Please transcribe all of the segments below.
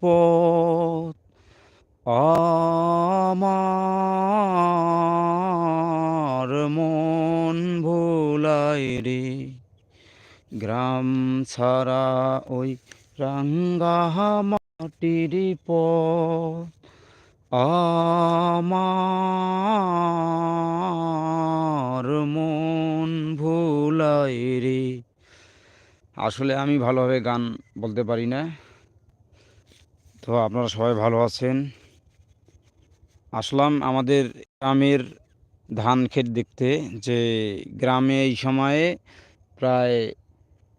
পথ আমার মন ভোলায় রে গ্রাম ছাড়া ওই রাঙ্গা মাটির পথ আমার মন ভোলায় রে আসলে আমি ভালোভাবে গান বলতে পারি না। তো আপনারা সবাই ভালো আছেন। আসলাম আমাদের গ্রামের ধান ক্ষেত দেখতে, যে গ্রামে এই সময়ে প্রায়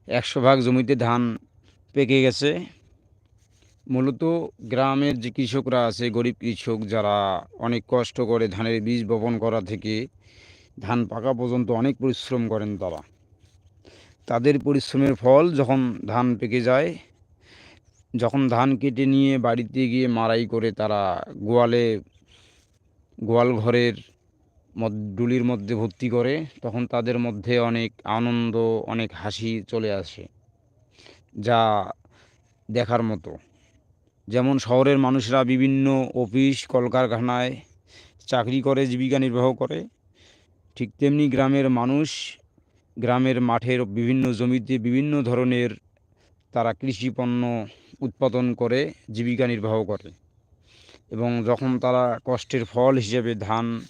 একশো ভাগ জমিতে ধান পেকে গেছে। মূলত গ্রামের যে কৃষকরা আছে, গরিব কৃষক, যারা অনেক কষ্ট করে ধানের বীজ বপন করা থেকে ধান পাকা পর্যন্ত অনেক পরিশ্রম করেন তারা। তাদের পরিশ্রমের ফল যখন ধান পেকে যায় যখন ধান কেটে নিয়ে বাড়িতে গিয়ে মারাই করে তারা গোয়ালে, গোয়াল ঘরের ডুলির মধ্যে ভর্তি করে, তখন তাদের মধ্যে অনেক আনন্দ, অনেক হাসি চলে আসে যা দেখার মতো। যেমন শহরের মানুষরা বিভিন্ন অফিস, কলকারখানায় চাকরি করে, জীবিকা নির্বাহ করে, ঠিক তেমনি গ্রামের মানুষ গ্রামের মাঠের বিভিন্ন জমিতে বিভিন্ন ধরনের তারা কৃষি পণ্য উৎপাদন করে, জীবিকা নির্বাহ করে। এবং যখন তারা কষ্টের ফল হিসেবে ধান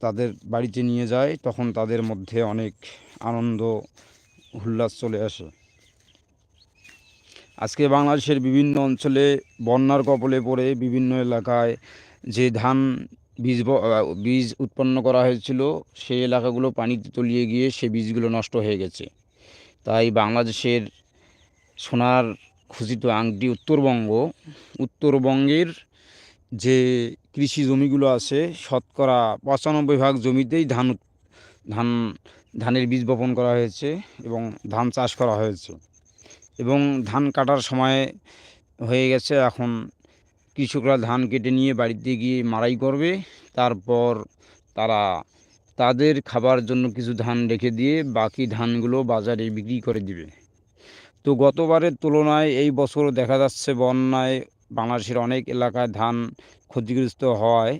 তাদের বাড়িতে নিয়ে যায়, তখন তাদের মধ্যে অনেক আনন্দ, উল্লাস চলে আসে। আজকে বাংলাদেশের বিভিন্ন অঞ্চলে বন্যার কবলে পড়ে বিভিন্ন এলাকায় যে ধান বীজ বীজ উৎপন্ন করা হয়েছিল, সেই এলাকাগুলো পানিতে তলিয়ে গিয়ে সে বীজগুলো নষ্ট হয়ে গেছে। তাই বাংলাদেশের সোনার খচিত আংটি উত্তরবঙ্গ। উত্তরবঙ্গের যে কৃষি জমিগুলো আছে, শতকরা পঁচানব্বই ভাগ জমিতেই ধান ধান, ধানের বীজ বপন করা হয়েছে এবং ধান চাষ করা হয়েছে। এবং ধান কাটার সময় হয়ে গেছে এখন কৃষকরা ধান কেটে নিয়ে বাড়িতে গিয়ে মারাই করবে। তারপর তারা তাদের খাবার জন্য কিছু ধান রেখে দিয়ে বাকি ধানগুলো বাজারে বিক্রি করে দিবে। তো গতবারের তুলনায় এই বছর দেখা যাচ্ছে বন্যায় বাংলাদেশের অনেক এলাকায় ধান ক্ষতিগ্রস্ত হয়।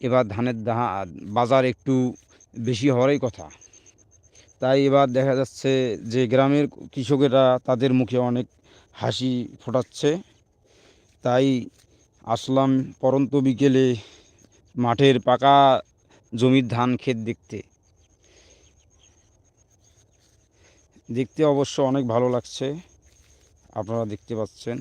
এবার ধানের বাজার একটু বেশি হওয়ারই কথা। তাই এবার দেখা যাচ্ছে যে গ্রামের কৃষকেরা তাদের মুখে অনেক হাসি ফোটাচ্ছে। তাই আসলাম পরন্ত বিকেলে মাঠের পাকা জমির ধান ক্ষেত দেখতে। দেখতে অবশ্য অনেক ভালো লাগছে আপনারা দেখতে পাচ্ছেন।